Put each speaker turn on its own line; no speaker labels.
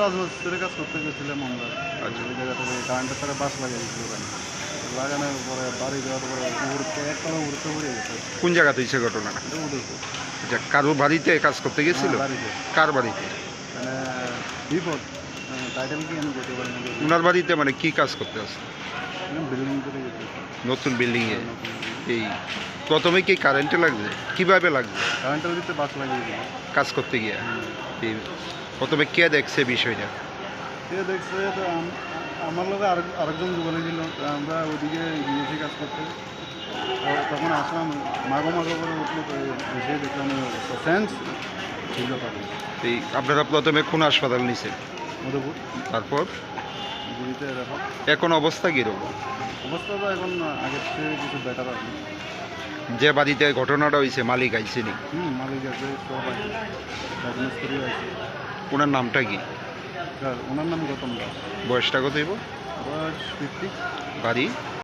রাজমিস্ত্রির কাজ করতে গেছিলাম আমরা।
আচ্ছা।
ওই জায়গা থেকে কারেন্টের তারা বাস লাগিয়ে দিয়েছিল ওখানে। লাগানোর পরে বাড়ি যাওয়ার পরে উড়তে একতলা উড়তে পড়ে গেছে।
কোন জায়গাতে হয়েছে
ঘটনা উঠেছে
আচ্ছা কারোর বাড়িতে কাজ করতে গেছিল?
হ্যাঁ, বাড়িতে।
কার বাড়িতে?
মানে বিপদ। টাইটেল কি আমি করতে পারি
ওনার বাড়িতে মানে কি কাজ করতে আসছে
বিল্ডিং করে
নতুন বিল্ডিংয়ে এই প্রথমে কি কারেন্টে লাগবে? কীভাবে লাগবে?
কারেন্টের ভিতরে বাস লাগিয়ে
কাজ করতে গিয়ে? এই প্রথমে কে দেখছে বিষয়টা?
সে দেখছে তো আমার লোক আর আরেকজন বলে দিল তো আমরা ওইদিকে গিয়েছি কাজ করতে। তখন আসলাম মাগো মাগো করে উঠল এসে দেখলাম সেন্স ছিল
এই আপনারা প্রথমে কোন হাসপাতাল নিছেন?
মধুপুর
তারপর? এখন অবস্থা কীরকম?
অবস্থা তো এখন আগের থেকে কিছু বেটার কি
যে বাড়িতে ঘটনাটা হয়েছে মালিক আইসেনি
হুম মালিক আছে সব আছে। আছে।
ওনার নামটা কি?
ওনার নাম গৌতম দাস।
বয়সটা কত হইব
বয়স ফিফটি
বাড়ি?